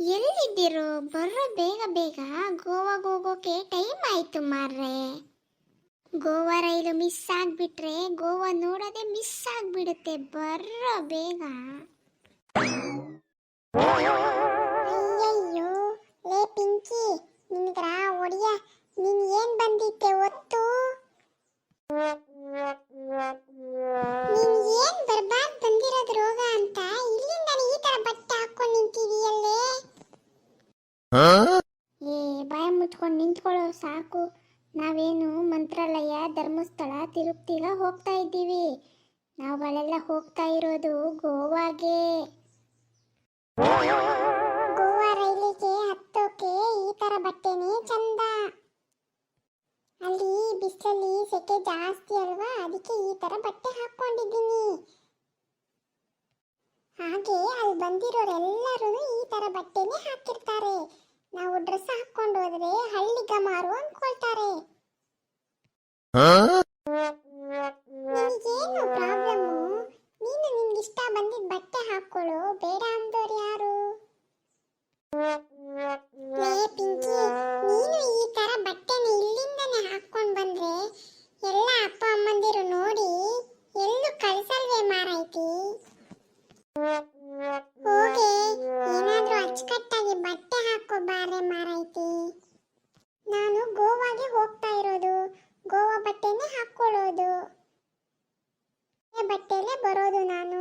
ಎಲ್ಲಿದ್ದೀರೋ? ಬರ್ರೋ ಬೇಗ ಬೇಗ ಗೋವಾಗೆ ಹೋಗೋಕೆ ಟೈಮ್ ಆಯ್ತು ಮಾರ್ರೆ. ಗೋವಾ ರೈಲು ಮಿಸ್ ಆಗ್ಬಿಟ್ರೆ ಗೋವಾ ನೋಡೋದೇ ಮಿಸ್ ಆಗ್ಬಿಡುತ್ತೆ. ಬರ್ರೋ ಬೇಗ. ಬಾಯ ಮುಚ್ಕೊಂಡು ನಿಂತ್ಕೊಳ್ಳೋ ಸಾಕು. ನಾವೇನು ಮಂತ್ರಾಲಯ, ಧರ್ಮಸ್ಥಳ ತಿರುಪ್ತಿಗ ಹೋಗ್ತಾ ಇದ್ದೀವಿ. ನಾವುಗಳೆಲ್ಲ ಹೋಗ್ತಾ ಇರೋದು ಗೋವಾಗೆ. ಗೋವಾ ರೈಲಿಗೆ ಹತ್ತೋಕೆ ಈ ತರ ಬಟ್ಟೆನೇ ಚಂದ. ಅಲ್ಲಿ ಬಿಸಿಲಲ್ಲಿ ಸೆಕೆ ಜಾಸ್ತಿ ಅಲ್ವಾ? ಅದಕ್ಕೆ ಈ ತರ ಬಟ್ಟೆ ಹಾಕೊಂಡಿದ್ದೀನಿ ಹಾಗೆ ಅಲ್ಲಿ ಬಂದಿರೋರೆಲ್ಲರೂ ಈ ತರ ಬಟ್ಟೆನೇ ಹಾಕಿರ್ತಾರೆ. ನಾವು ಡ್ರೆಸ್ ಹಾಕೊಂಡು ಹೋದ್ರೆ ಹಳ್ಳಿಗಮಾರು ಅನ್ಕೊಳ್ತಾರೆ ನಿನಗೇನು ಗೋವಾಗೆ ಹೋಗ್ತಾ ಇರೋದು. ಗೋವಾ ಬಟ್ಟೆನೇ ಹಾಕೊಳ್ಳೋದು ಬಟ್ಟೆಲೆ ಬರೋದು ನಾನು.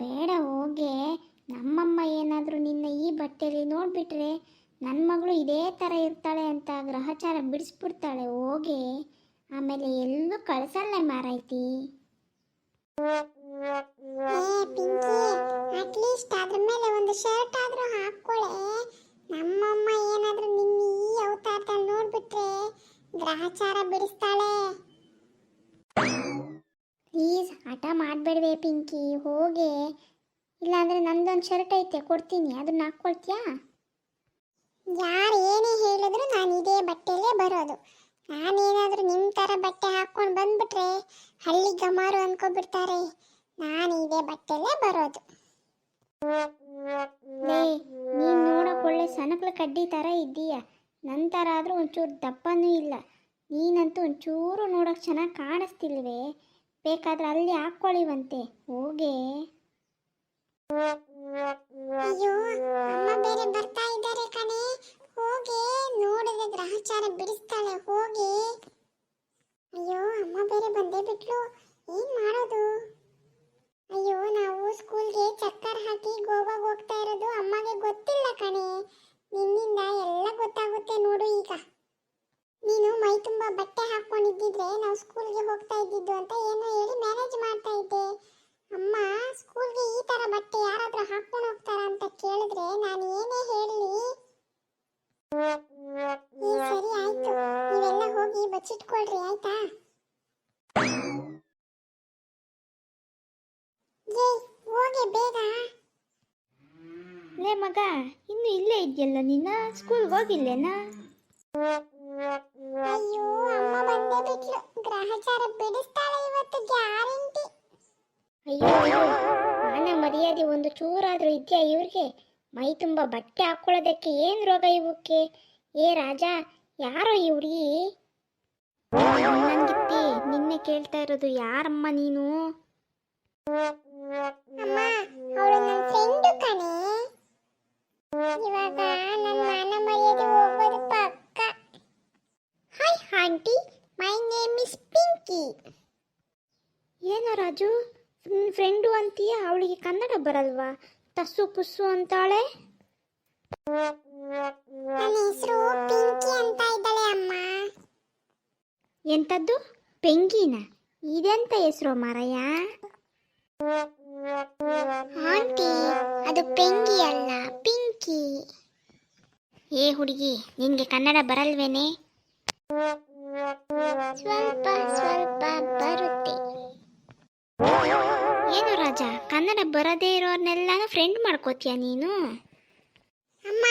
ಬೇಡ ಹೋಗೆ. ನಮ್ಮಮ್ಮ ಏನಾದ್ರೂ ನಿನ್ನ ಈ ಬಟ್ಟೆಲಿ ನೋಡ್ಬಿಟ್ರೆ ನನ್ನ ಮಗಳು ಇದೇ ಥರ ಇರ್ತಾಳೆ ಅಂತ ಗ್ರಹಚಾರ ಬಿಡಿಸ್ಬಿಡ್ತಾಳೆ, ಹೋಗೆ. ಆಮೇಲೆ ಎಲ್ಲೂ ಕಳ್ಸಲ್ಲ ಮಾರೈತಿ ಗ್ರಹಚಾರ ಬಿಡಿಸ್ತಾಳೆ. ಪ್ಲೀಸ್ ಹಠ ಮಾಡಬೇಡವೆ ಪಿಂಕಿ, ಹೋಗೆ. ಇಲ್ಲಾಂದ್ರೆ ನಂದೊಂದು ಶರ್ಟ್ ಐತೆ, ಕೊಡ್ತೀನಿ. ಅದನ್ನ ಹಾಕ್ಕೊಳ್ತೀಯಾ? ಯಾರು ಏನೇ ಹೇಳಿದ್ರು ನಾನು ಇದೇ ಬಟ್ಟೆಲೇ ಬರೋದು. ನಾನೇನಾದರೂ ನಿಮ್ಮ ಥರ ಬಟ್ಟೆ ಹಾಕ್ಕೊಂಡು ಬಂದ್ಬಿಟ್ರೆ ಹಳ್ಳಿ ಗಮಾರು ಅನ್ಕೊಬಿಡ್ತಾರೆ. ನಾನು ಇದೇ ಬಟ್ಟೆಲೇ ಬರೋದು. ನೀನು ನೋಡೋಕೊಳ್ಳೆ ಒಳ್ಳೆ ಕಡ್ಡಿ ಥರ ಇದ್ದೀಯ. ನನ್ನ ಥರ ಆದರೂ ಒಂಚೂರು ದಪ್ಪನೂ ಇಲ್ಲ. ನೀನಂತೂ ಒಂಚೂರು ನೋಡೋಕೆ ಚೆನ್ನಾಗಿ ಕಾಣಿಸ್ತಿಲ್ವೇ? ಬೇಕಾದ್ರೆ ಅಲ್ಲಿ ಹಾಕ್ಕೊಳ್ಳಿವಂತೆ ಹೋಗೆ. ಅಯ್ಯೋ, ಅಮ್ಮ ಬೇರೆ ಬರ್ತಾ ಇದ್ದಾರೆ ಕಣೆ. ಹೋಗಿ, ನೋಡಿದ್ರೆ ಗ್ರಹಚಾರ ಬಿಡಿಸ್ತಾಳೆ. ಹೋಗಿ. ಅಯ್ಯೋ, ಅಮ್ಮ ಬೇರೆ ಬಂದೇ ಬಿಟ್ಲು. ಏನ್ ಮಾಡೋದು? ಅಯ್ಯೋ, ನಾವು ಸ್ಕೂಲ್ಗೆ ಚಕ್ಕರ್ ಹಾಕಿ ಗೋವಾಗೆ ಹೋಗ್ತಾ ಇರೋದು ಅಮ್ಮಗೆ ಗೊತ್ತಿಲ್ಲ ಕಣೆ. ನಿನ್ನಿಂದ ಎಲ್ಲ ಗೊತ್ತಾಗುತ್ತೆ ಬಚ್ಚಿಟ್ಕೊಳ್ರಿ ಆಯ್ತಾ? ಏ ಹೋಗಿ ಬೇಗ. ಲೇ ಮಗ ಇನ್ನು ಇಲ್ಲೇ ಇದೆಯಲ್ಲ ನೀನ? ಸ್ಕೂಲ್ ಹೋಗಿಲ್ಲೇನಾ? ಅಯ್ಯೋ ಅಮ್ಮ ಬಂದೇ ಬಿಟ್ಲು. ಗ್ರಹಚಾರ ಬಿಡಿಸ್ತಾಳೆ ಇವತ್ತು ಗ್ಯಾರಂಟಿ. ಅಯ್ಯೋ ಮಾನ ಮರ್ಯಾದೆ ಒಂದು ಚೂರಾದ್ರೂ ಇದೆಯಾ ಇವ್ರಿಗೆ? ಮೈ ತುಂಬಾ ಬಟ್ಟೆ ಹಾಕೊಳ್ಳೋದಕ್ಕೆ ಏನು ರೋಗ ಇವಕ್ಕೆ? ಏ ರಾಜ ಯಾರೋ ಈ ಹುಡುಗಿ ನಂಗಿತ್ತಿ ನಿನ್ನೆ ಕೇಳ್ತಾ ಇರೋದು ಯಾರಮ್ಮ ನೀನು? ಅಮ್ಮ ಅವಳು ನನ್ನ ಫ್ರೆಂಡು ಕಣೆ. ಇವಾಗ ನನ್ನ ಮಾನ ಮರ್ಯಾದೆ ಹೋಗೋದು ಪಕ್ಕ hi aunty my name is Pinky ಏನೋ ರಾಜು ಫ್ರೆಂಡು ಅಂತೀಯ ಅವಳಿಗೆ ಕನ್ನಡ ಬರಲ್ವಾ? ತಸ್ಸು ಪುಸ್ಸು ಅಂತಾಳೆ? ನನ್ನ ಹೆಸರು ಪಿಂಕಿ ಅಂತ ಇದ್ದಾಳೆ ಅಮ್ಮ. ಎಂಥದ್ದು ಪೆಂಗಿನ? ಇದೆಂತ ಹೆಸರು ಮಾರಯ್ಯ? ಆಂಟಿ, ಅದು ಪೆಂಗಿ ಅಲ್ಲ, ಪಿಂಕಿ. ಏ ಹುಡುಗಿ ನಿಂಗೆ ಕನ್ನಡ ಬರಲ್ವೇನೆ? ಸ್ವಲ್ಪ ಸ್ವಲ್ಪ ಬರುತ್ತೆ. ಏನು ರಾಜ, ಕನ್ನಡ ಬರದೇ ಇರೋರ್ನೆಲ್ಲ ಫ್ರೆಂಡ್ ಮಾಡ್ಕೋತೀಯ ನೀನು? ಅಮ್ಮ,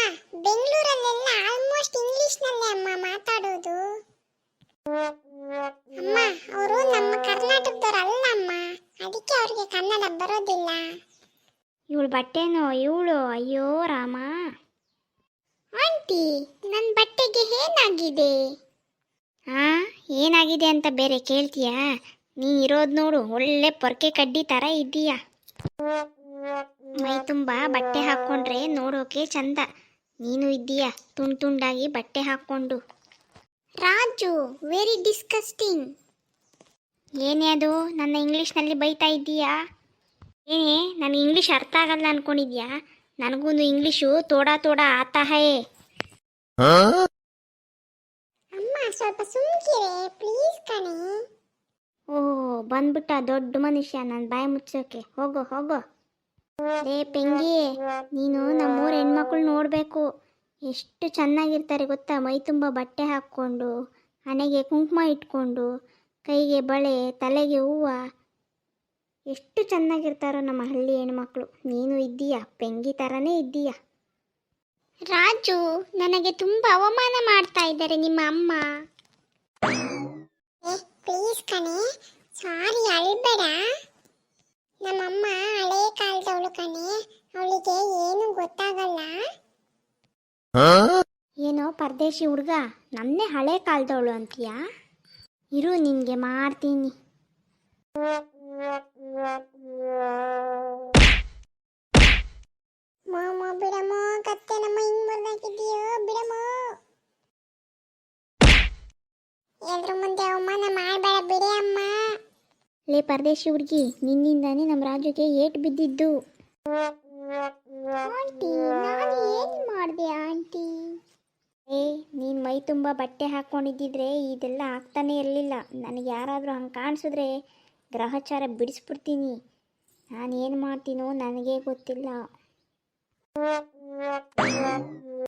ಬೆಂಗಳೂರಲ್ಲೆಲ್ಲ ಆಲ್ಮೋಸ್ಟ್ ಇಂಗ್ಲಿಷ್ನಲ್ಲೇ ಅಮ್ಮ. ಬಟ್ಟೆನೋ ಇವಳು ಅಯ್ಯೋ ರಾಮ. ಆಂಟಿ ನನ್ನ ಬಟ್ಟೆಗೆ ಏನಾಗಿದೆ? ಆ ಏನಾಗಿದೆ ಅಂತ ಬೇರೆ ಕೇಳ್ತೀಯಾ? ನೀ ಇರೋದು ನೋಡು ಒಳ್ಳೆ ಪೊರ್ಕೆ ಕಡ್ಡಿ ಥರ ಇದ್ದೀಯಾ? ಮೈ ತುಂಬ ಬಟ್ಟೆ ಹಾಕ್ಕೊಂಡ್ರೆ ನೋಡೋಕೆ ಚಂದ. ನೀನು ಇದ್ದೀಯಾ? ತುಂಡು ತುಂಡಾಗಿ ಬಟ್ಟೆ ಹಾಕ್ಕೊಂಡು. ರಾಜು ವೆರಿ ಡಿಸ್ಕಸ್ಟಿಂಗ್ ಏನೇ ಅದು ನನ್ನ ಇಂಗ್ಲೀಷ್ನಲ್ಲಿ ಬೈತಾ ಇದ್ದೀಯಾ? ಏನೇ ನಾನು ಇಂಗ್ಲೀಷ್ ಅರ್ಥ ಆಗಲ್ಲ ಅನ್ಕೊಂಡಿದ್ಯಾ? ನನಗೊಂದು ಇಂಗ್ಲೀಷು ತೋಡ ತೋಡ ಆತ ಹೇ. ಅಮ್ಮ ಸ್ವಲ್ಪ ಸುಮ್ಕಿರೆ ಪ್ಲೀಸ್ ಕಣೆ. ಓಹ್ ಬಂದ್ಬಿಟ್ಟ ದೊಡ್ಡ ಮನುಷ್ಯ ನನ್ನ ಬಾಯಿ ಮುಚ್ಚೋಕೆ. ಹೋಗೋ ಹೋಗೋ. ಏ ಪೆಂಗಿ ನೀನು ನಮ್ಮೂರ ಹೆಣ್ಮಕ್ಳು ನೋಡಬೇಕು. ಎಷ್ಟು ಚೆನ್ನಾಗಿರ್ತಾರೆ ಗೊತ್ತಾ? ಮೈ ತುಂಬ ಬಟ್ಟೆ ಹಾಕ್ಕೊಂಡು ಹಣೆಗೆ ಕುಂಕುಮ ಇಟ್ಕೊಂಡು ಕೈಗೆ ಬಳೆ ತಲೆಗೆ ಹೂವು ಎಷ್ಟು ಚೆನ್ನಾಗಿರ್ತಾರೋ ನಮ್ಮ ಹಳ್ಳಿ ಹೆಣ್ಮಕ್ಳು. ನೀನು ಇದ್ದೀಯಾ? ಪೆಂಗಿ ಥರನೇ ಇದ್ದೀಯಾ? ರಾಜು ನನಗೆ ತುಂಬ ಅವಮಾನ ಮಾಡ್ತಾ ಇದ್ದಾರೆ ನಿಮ್ಮ ಅಮ್ಮ. ಪ್ಲೀಸ್ ಕಣೆ. ಸಾರಿ ಅಳ್ಬೇಡ. ನಮ್ಮಮ್ಮ ಹಳೆ ಕಾಲದವಳು ಕಣೆ. ಅವಳಿಗೆ ಏನು ಗೊತ್ತಾಗಲ್ಲ. ಏನೋ ಪರದೇಶಿ ಹುಡುಗ ನನ್ನೇ ಹಳೆ ಕಾಲದವಳು ಅಂತೀಯಾ? ಇರು ನಿನಗೆ ಮಾಡ್ತೀನಿ. ಮಾಮ ಬಿಡಮ್ಮ ಕತ್ತೆ ನಮ್ಮ ಹಿಂಗ್ ಬರ್ದಾಕಿದ್ಯೋ ಬಿಡಮ್ಮ. ಎಲ್ರ ಮುಂದೆ ಅವಮಾನ ಮಾಡಬೇಡ ಬಿಡಿ ಅಮ್ಮ. ಲೇ ಪರದೇಶಿ ಹುಡುಗಿ ನಿನ್ನಿಂದಾನೆ ನಮ್ಮ ರಾಜುಗೆ ಏಟ್ ಬಿದ್ದಿದ್ದು. ಆಂಟಿ ನಾನು ಏನ್ ಮಾಡಿದೆ ಆಂಟಿ? ಏ ನೀನ್ ಮೈ ತುಂಬಾ ಬಟ್ಟೆ ಹಾಕ್ಕೊಂಡಿದ್ದಿದ್ರೆ ಇದೆಲ್ಲ ಆಗ್ತಾನೆ ಇರಲಿಲ್ಲ. ನನಗೆ ಯಾರಾದರೂ ಹಂಗೆ ಕಾಣಿಸಿದ್ರೆ ಗ್ರಹಚಾರ ಬಿಡಿಸ್ಬಿಡ್ತೀನಿ. ನಾನು ಏನು ಮಾಡ್ತೀನೋ ನನಗೇ ಗೊತ್ತಿಲ್ಲ.